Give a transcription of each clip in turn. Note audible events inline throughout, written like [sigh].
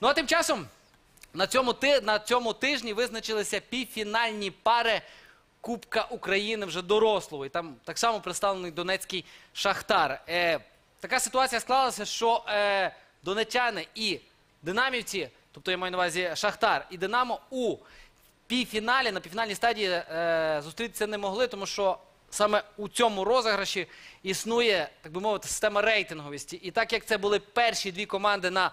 Ну а тим часом на цьому, ти, на цьому тижні визначилися півфінальні пари Кубка України вже дорослого. І там так само представлений Донецький Шахтар. Е, така ситуація склалася, що е, донечани і динамівці, тобто я маю на увазі Шахтар і Динамо у півфіналі, на півфінальній стадії е, зустрітися не могли, тому що саме у цьому розіграші існує, так би мовити, система рейтинговості. І так як це були перші дві команди на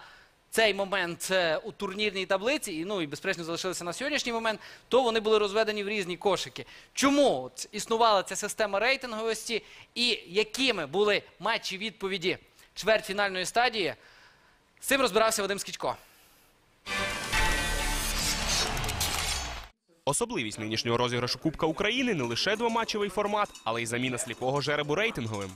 цей момент е, у турнірній таблиці, і ну і безперечно залишилися на сьогоднішній момент, то вони були розведені в різні кошики. Чому існувала ця система рейтинговості, і якими були матчі відповіді чвертьфінальної стадії? З цим розбирався Вадим Скічко. Особливість нинішнього розіграшу Кубка України не лише двоматчевий формат, але й заміна сліпого жеребу рейтинговим.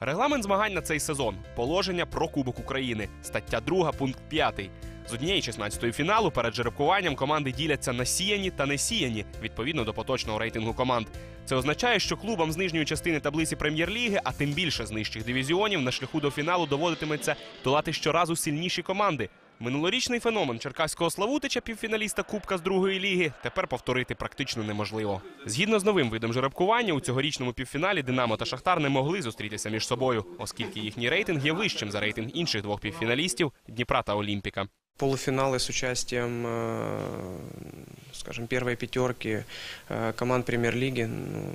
Регламент змагань на цей сезон положення про Кубок України, стаття 2, пункт 5. З однієї 16-ї фіналу перед жеребкуванням команди діляться на сіяні та несіяні відповідно до поточного рейтингу команд. Це означає, що клубам з нижньої частини таблиці прем'єр-ліги, а тим більше з нижчих дивізіонів, на шляху до фіналу доводитиметься долати щоразу сильніші команди. Минулорічний феномен черкаського Славутича, півфіналіста Кубка з другої ліги, тепер повторити практично неможливо. Згідно з новим видом жеребкування, у цьогорічному півфіналі Динамо та Шахтар не могли зустрітися між собою, оскільки їхній рейтинг є вищим за рейтинг інших двох півфіналістів Дніпра та Олімпіка. Полуфиналы с участием, э, скажем, первой пятерки э, команд премьер-лиги ну,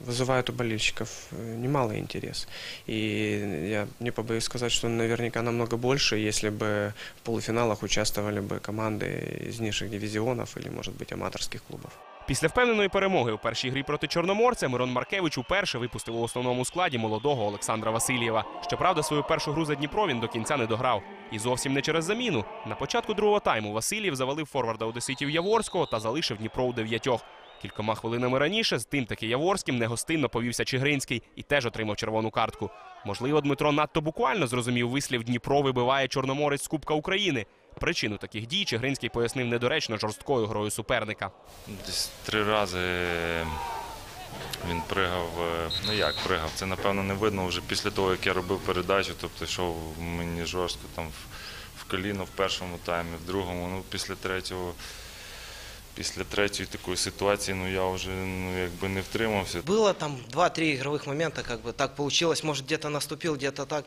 вызывают у болельщиков э, немалый интерес. И я не побоюсь сказать, что наверняка намного больше, если бы в полуфиналах участвовали бы команды из низших дивизионов или, может быть, аматорских клубов. Після впевненої перемоги у першій грі проти Чорноморця Мирон Маркевич уперше випустив у основному складі молодого Олександра Васильєва. Щоправда, свою першу гру за Дніпро він до кінця не дограв. І зовсім не через заміну. На початку другого тайму Васильєв завалив форварда Одеситів Яворського та залишив Дніпро у дев'ятьох. Кількома хвилинами раніше з тим таки Яворським негостинно повівся Чигринський і теж отримав червону картку. Можливо, Дмитро надто буквально зрозумів вислів Дніпро вибиває Чорноморець з Кубка України. Причину таких дій Чигринський пояснив недоречно жорсткою грою суперника. Десь три рази він пригав. е, Ну як пригав? Це напевно не видно вже після того, як я робив передачу. Тобто йшов мені жорстко там в, в коліно в першому таймі, в другому. Ну після третього. Після третьої такої ситуації, ну я вже ну якби не втримався. Было там 2-3 игровых момента, как бы так получилось. Может, где-то наступил, где-то так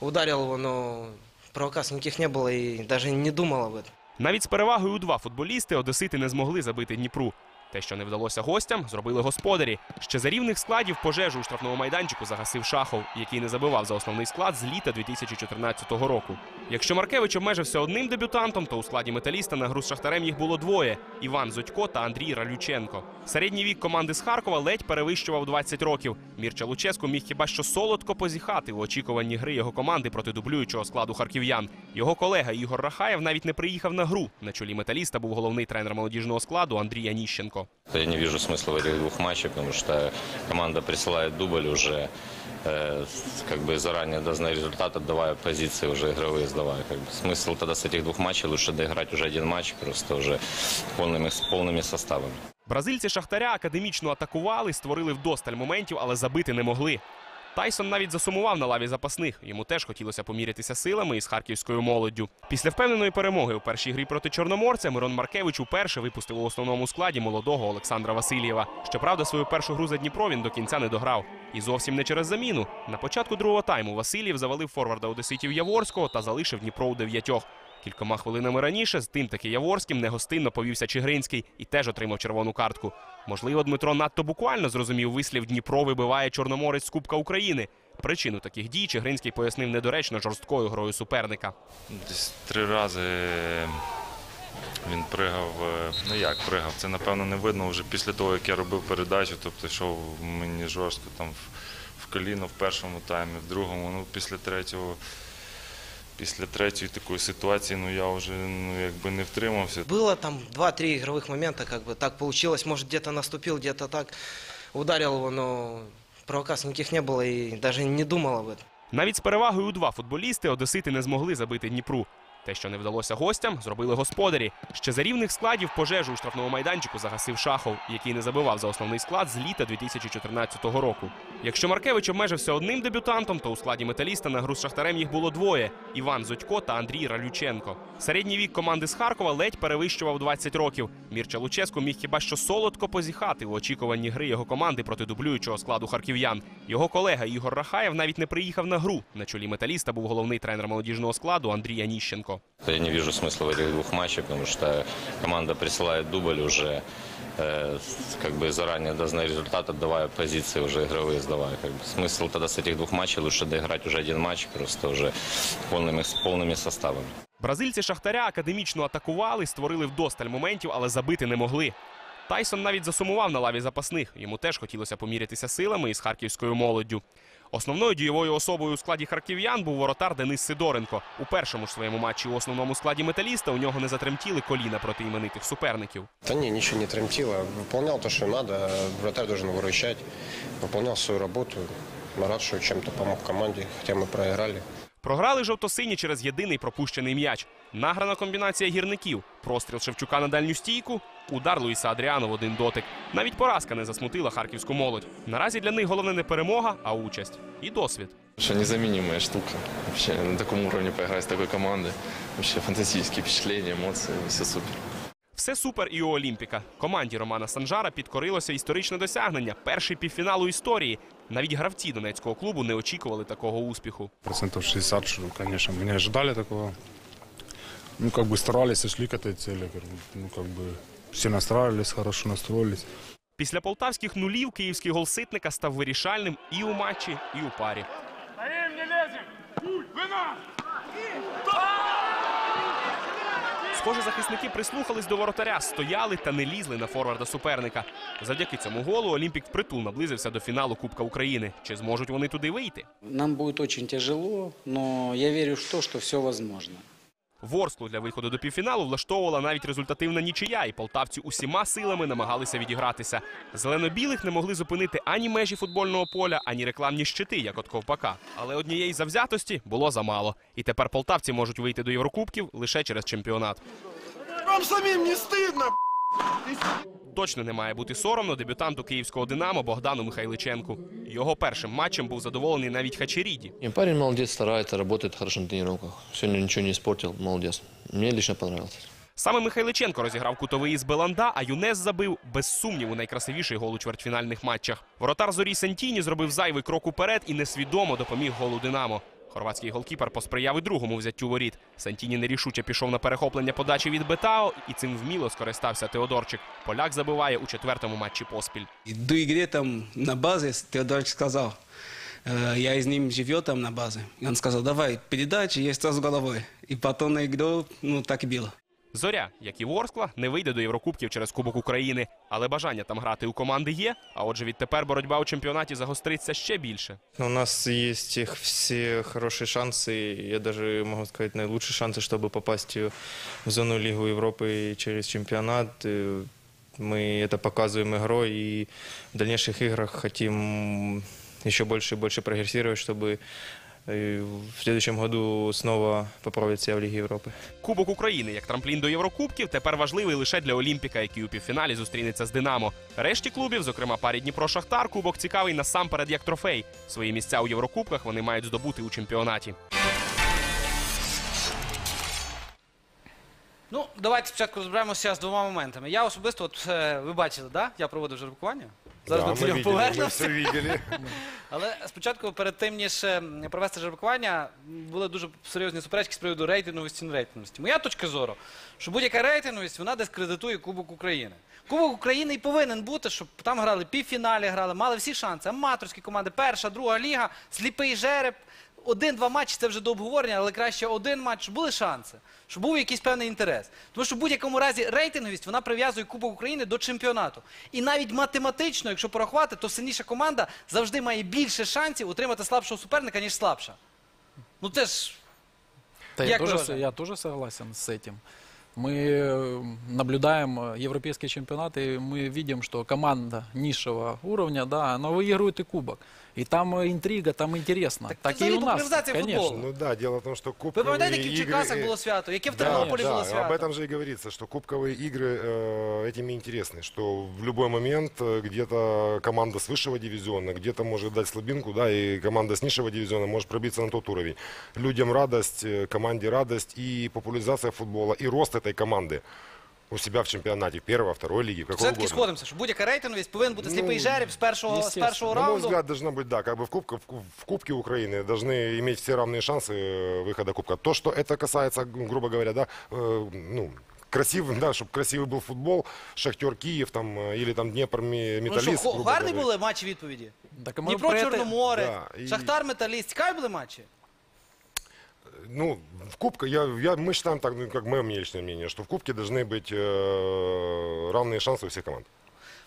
ударил его, но провокаций никаких не было и даже не думал об этом. Навіть з перевагою у два футболісти одесити не змогли забити Дніпру. Те, що не вдалося гостям, зробили господарі. Ще за рівних складів пожежу у штрафному майданчику загасив Шахов, який не забивав за основний склад з літа 2014 року. Якщо Маркевич обмежився одним дебютантом, то у складі металіста на гру з Шахтарем їх було двоє: Іван Зодько та Андрій Ралюченко. Середній вік команди з Харкова ледь перевищував 20 років. Мірча Луческу міг хіба що солодко позіхати в очікуванні гри його команди проти дублюючого складу харків'ян. Його колега Ігор Рахаєв навіть не приїхав на гру. На чолі металіста був головний тренер молодіжного складу Андрій Аніщенко. Я не вижу смысла в этих двух матчах, потому что команда присылает дубль уже э, с- как бы заранее должна результат, отдавая позиции уже игровые, сдавая. Как бы. Смысл тогда с этих двух матчей лучше доиграть уже один матч, просто уже полными, с полными составами. Бразильці Шахтаря академічно атакували, створили вдосталь моментів, але забити не могли. Тайсон навіть засумував на лаві запасних. Йому теж хотілося помірятися силами із харківською молоддю. Після впевненої перемоги у першій грі проти Чорноморця Мирон Маркевич уперше випустив у основному складі молодого Олександра Васильєва. Щоправда, свою першу гру за Дніпро він до кінця не дограв. І зовсім не через заміну. На початку другого тайму Васильєв завалив форварда Одеситів Яворського та залишив Дніпро у дев'ятьох. Кількома хвилинами раніше з тим таки Яворським негостинно повівся Чигринський і теж отримав червону картку. Можливо, Дмитро надто буквально зрозумів вислів Дніпро вибиває Чорноморець з Кубка України. Причину таких дій Чигринський пояснив недоречно жорсткою грою суперника. Десь три рази він пригав. е, Ну як пригав? Це напевно не видно вже після того, як я робив передачу. Тобто йшов мені жорстко там в коліно в першому таймі, в другому. Ну після третього. Після третьої такої ситуації, ну я вже ну якби не втримався. Было там 2-3 игровых момента, как бы так получилось. Может, где-то наступил, где-то так ударил его, но провокаций никаких не было и даже не думал об этом. Навіть з перевагою у два футболісти одесити не змогли забити Дніпру. Те, що не вдалося гостям, зробили господарі. Ще за рівних складів пожежу у штрафному майданчику загасив Шахов, який не забивав за основний склад з літа 2014 року. Якщо Маркевич обмежився одним дебютантом, то у складі металіста на гру з Шахтарем їх було двоє: Іван Зодько та Андрій Ралюченко. Середній вік команди з Харкова ледь перевищував 20 років. Мірча Луческо міг хіба що солодко позіхати у очікуванні гри його команди проти дублюючого складу харків'ян. Його колега Ігор Рахаєв навіть не приїхав на гру. На чолі металіста був головний тренер молодіжного складу Андрій Аніщенко. Я не вижу смысла в этих двух матчах, потому что команда присылает дубль уже э, как бы заранее должны результат, отдавая позиции уже игровые, сдавая. Как бы. Смысл тогда с этих двух матчей лучше доиграть уже один матч, просто уже полными, с полными составами. Бразильці Шахтаря академічно атакували, створили вдосталь моментів, але забити не могли. Тайсон навіть засумував на лаві запасних. Йому теж хотілося помірятися силами із харківською молоддю. Основною дієвою особою у складі харків'ян був воротар Денис Сидоренко. У першому ж своєму матчі у основному складі металіста у нього не затремтіли коліна проти іменитих суперників. Да не, ничего не тремтило. Выполнял то, что надо. Вратарь должен выручать. Выполнял свою работу. Рад, что чем-то помог команде, хотя мы проиграли. Програли жовто-сині через єдиний пропущений м'яч. Награна комбінація гірників. Простріл Шевчука на дальню стійку, удар Луїса Адріану в один дотик. Навіть поразка не засмутила харківську молодь. Наразі для них головне не перемога, а участь і досвід. Вообще незаменимая штука. Вообще на таком уровне поиграть с такой командой. Вообще фантастические впечатления, эмоции, все супер. Все супер і у Олімпіка. Команді Романа Санжара підкорилося історичне досягнення. Перший півфінал у історії. Навіть гравці донецького клубу не очікували такого успіху. Процентов 60, что, конечно, мы не ожидали такого. Ну, как бы старались, шли к этой цели. как бы, Ну, как бы все настраивались, хорошо настроились. Після полтавських нулів київський гол Ситника став вирішальним і у матчі, і у парі. Схоже, захисники прислухались до воротаря, стояли та не лізли на форварда суперника. Завдяки цьому голу Олімпік впритул наблизився до фіналу Кубка України. Чи зможуть вони туди вийти? Нам будет очень тяжело, но я верю в то, что все возможно. Ворсклу для виходу до півфіналу влаштовувала навіть результативна нічия, і полтавці усіма силами намагалися відігратися. Зелено-білих не могли зупинити ані межі футбольного поля, ані рекламні щити, як от ковпака. Але однієї завзятості було замало. І тепер полтавці можуть вийти до Єврокубків лише через чемпіонат. Вам самим не стыдно? Точно не має бути соромно дебютанту київського Динамо Богдану Михайличенку. Його першим матчем був задоволений навіть Хачеріді. Парень молодец, старается, работает хорошо на тренировках. Сегодня ничего не испортил, молодец. Мне лично понравилось. Саме Михайличенко розіграв кутовий із Беланда, а Юнес забив без сумніву найкрасивіший гол у чвертьфінальних матчах. Воротар Зорі Сантіні зробив зайвий крок уперед і несвідомо допоміг голу Динамо. Хорватський голкіпер посприяв і другому взяттю воріт. Сантіні нерішуче пішов на перехоплення подачі від Бетао, і цим вміло скористався Теодорчик. Поляк забиває у четвертому матчі поспіль. И до игры там на базе Теодорович сказал, э, я из ним живет там на базе. И он сказал, давай, передачи, я сразу головой. И потом на игру, ну, так и было. Зоря, як і Ворскла, не вийде до Єврокубків через Кубок України, але бажання там грати у команди є. А отже, відтепер боротьба у чемпіонаті загостриться ще більше. У нас есть их все хорошие шансы, я даже могу сказать, наилучшие шансы, чтобы попасть в зону Лигу Европы через чемпионат. Э, Мы это показываем игрой и в дальнейших играх хотим еще больше и больше прогрессировать, чтобы э, в следующем году снова попробується в Лиге Европы. Кубок України як трамплін до Єврокубків тепер важливий лише для Олімпіка, який у півфіналі зустрінеться з Динамо. Решті клубів, зокрема парі Дніпро Шахтар, кубок цікавий насамперед як трофей. Свої місця у Єврокубках вони мають здобути у чемпіонаті. Ну, давайте спочатку розберемося з двома моментами. Я особисто, от е, ви бачили, да? я проводив жеребкування. Зараз ми до нього повернемося. видели. [laughs] Але спочатку, перед тим, ніж е, провести жеребкування, були дуже серйозні суперечки з приводу рейтинговості нерейтинговості. Моя точка зору, що будь-яка рейтинговість, вона дискредитує Кубок України. Кубок України і повинен бути, щоб там грали півфіналі, грали, мали всі шанси. Аматорські команди, перша, друга ліга, сліпий жереб. Один-два матчі це вже до обговорення, але краще один матч, щоб були шанси, щоб був якийсь певний інтерес. Тому що в будь-якому разі рейтинговість вона прив'язує Кубок України до чемпіонату. І навіть математично, якщо порахувати, то сильніша команда завжди має більше шансів отримати слабшого суперника, ніж слабша. Ну це ж Та Як я, тоже, уважаете? я тоже согласен с этим. Мы э, наблюдаем э, европейский чемпионат, и мы видим, что команда низшего уровня, да, она выигрывает и кубок. И там э, интрига, там интересно. Так, Так, це и у взагалі нас, популяризація конечно. футболу. Ну да, дело в том, что Ви кубковые пам'ятаєте, яке в игры, Черкасах э, було свято, яке в Да, Тернополі да, було об свято? этом же и говорится, что кубковые игры э, этим и интересны, что в любой момент э, где-то команда с высшего дивизиона, где-то может дать слабинку, да, и команда с низшего дивизиона может пробиться на тот уровень. Людям радость, э, команде радость и популяризация футбола, и рост этой команды у себя в чемпионате первой, второй лиги, какого Все-таки угодно. сходимося, що будь-яка рейтинговість повинен бути сліпий Ну, жереб з першого, з естественно. першого На мой раунду. взгляд, должна быть, да, как бы в, кубке, в, ку- в Кубке Украины должны иметь все равные шансы э, выхода Кубка. То, что это касается, г- грубо говоря, да, э, ну, красивый, да, [laughs] чтобы красивый был футбол, Шахтер Киев там, э, или там Днепр Ме- Ну що, Металлист, хо- грубо гарні говоря. були матчі відповіді? Так мы Дніпро, про это- Чорноморе, Да, і- Шахтар, Металіст. Цікаві були матчі? Ну, в Кубке, я, я, мы считаем так, ну, как мое личное мнение, что в Кубке должны быть э, равные шансы у всех команд.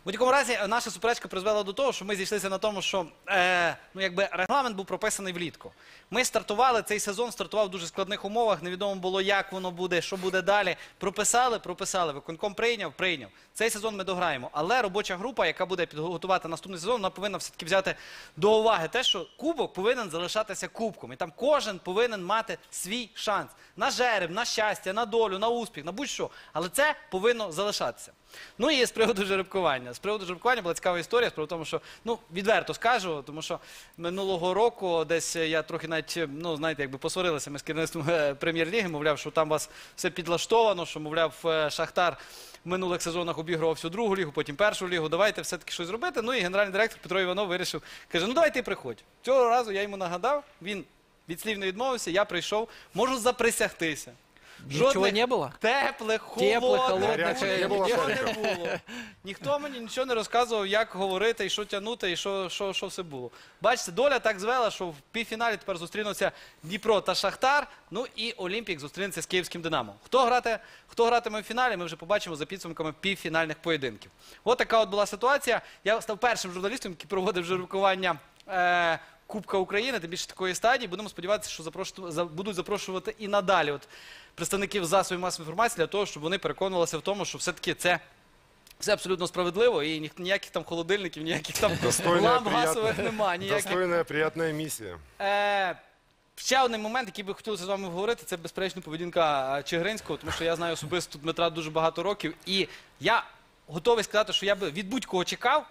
Будь-якому разі наша суперечка призвела до того, що ми зійшлися на тому, що е, ну, якби регламент був прописаний влітку. Ми стартували цей сезон, стартував в дуже складних умовах. Невідомо було, як воно буде, що буде далі. Прописали, прописали. Виконком прийняв, прийняв. Цей сезон ми дограємо. Але робоча група, яка буде підготувати наступний сезон, вона повинна все-таки взяти до уваги те, що кубок повинен залишатися кубком. І там кожен повинен мати свій шанс на жереб, на щастя, на долю, на успіх, на будь-що. Але це повинно залишатися. Ну і з приводу жеребкування. З приводу жеребкування була цікава історія, з приводу того, що ну відверто скажу, тому що минулого року десь я трохи навіть, ну знаєте, якби посварилися ми з керівництвом е, прем'єр-ліги, мовляв, що там вас все підлаштовано, що мовляв е, Шахтар в минулих сезонах обігрував всю другу лігу, потім першу лігу. Давайте все-таки щось зробити. Ну і генеральний директор Петро Іванов вирішив, каже: ну давай ти приходь. Цього разу я йому нагадав, він від слів не відмовився, я прийшов, можу заприсягтися. Ничего не было? Теплих, Теплих, холодних, холодних, Гарячих не було, нічого не було. Ніхто мені нічого не розказував, як говорити, і що тягнути, і що, що, що все було. Бачите, доля так звела, що в півфіналі тепер зустрінуться Дніпро та Шахтар. Ну і Олімпік зустрінеться з київським Динамо. Хто грати, хто гратиме в фіналі, ми вже побачимо за підсумками півфінальних поєдинків. От така от була ситуація. Я став першим журналістом, який проводив жеребкування. Е- Кубка України, тим більше такої стадії. Будемо сподіватися, що за- будуть запрошувати і надалі от, представників засобів масової інформації для того, щоб вони переконувалися в тому, що все-таки це все абсолютно справедливо і ні- ніяких там холодильників, ніяких там Достойна, ламп приятна- газових немає. Ніяких. Достойная, приятная миссия. Е, ще один момент, який би хотілося з вами говорити, це безперечно поведінка е, Чигиринського, тому що я знаю особисто Дмитра дуже багато років, і я готовий сказати, що я би від будь-кого чекав,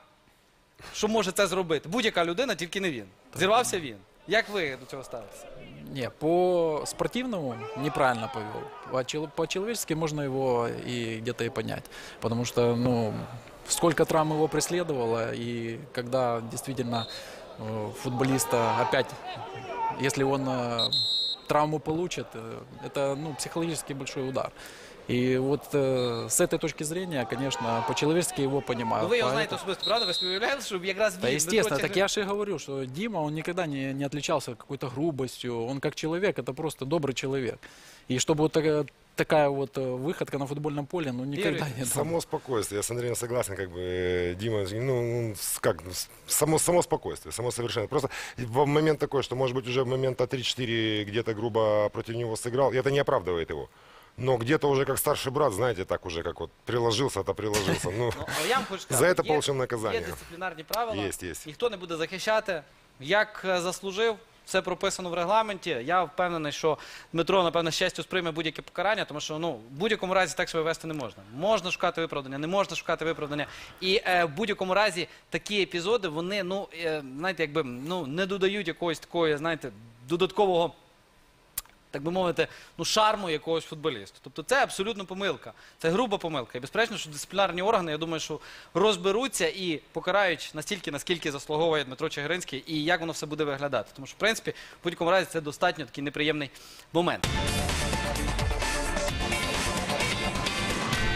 що може це зробити. Будь-яка людина, тільки не він. Зірвався він. Як ви до цього ставитеся? Не, по спортивному неправильно повел. А чел- По-человечески можно его и где-то и понять. Потому что, ну, сколько травм его преследовало, и когда действительно э, футболиста опять, если он э, травму получит, э, это, ну, психологически большой удар. И вот э, с этой точки зрения, конечно, по-человечески его понимаю. Ну, ви його Поэтому- знаєте особисто, правда? Ви співявляли, щоб якраз він, Да, Дмитро естественно. Так Чигирин- я же и говорю, что Дима, он никогда не, не отличался какой-то грубостью. Он как человек, это просто добрый человек. И чтобы вот такая, такая вот э, выходка на футбольном поле, ну никогда Юрий, не Само спокойствие. Я с Андреем согласен, как бы э, Дима, ну, он с- как, с- само, само спокойствие, само совершенно. Просто в момент такой, что, может быть, уже в момента 3-4 где-то грубо против него сыграл, и это не оправдывает его. Но где-то уже как старший брат, знаете, так уже как вот приложился-то приложился. Ну, Ну, а я вам хочу За сказати, це є- получив наказання. Є дисциплінарні правила. Є, є. Ніхто не буде захищати. Як е, заслужив, все прописано в регламенті. Я впевнений, що Дмитро, напевно, з сприйме будь-яке покарання, тому що ну, в будь-якому разі так себе вести не можна. Можна шукати виправдання, не можна шукати виправдання. І е, в будь-якому разі такі епізоди, вони, ну, е, знаєте, якби ну, не додають якогось такої, знаєте, додаткового так би мовити, ну шарму якогось футболісту. Тобто це абсолютно помилка. Це груба помилка. І безперечно, що дисциплінарні органи, я думаю, що розберуться і покарають настільки, наскільки заслуговує Дмитро Чигиринський, і як воно все буде виглядати. Тому що, в принципі, в будь-якому разі це достатньо такий неприємний момент.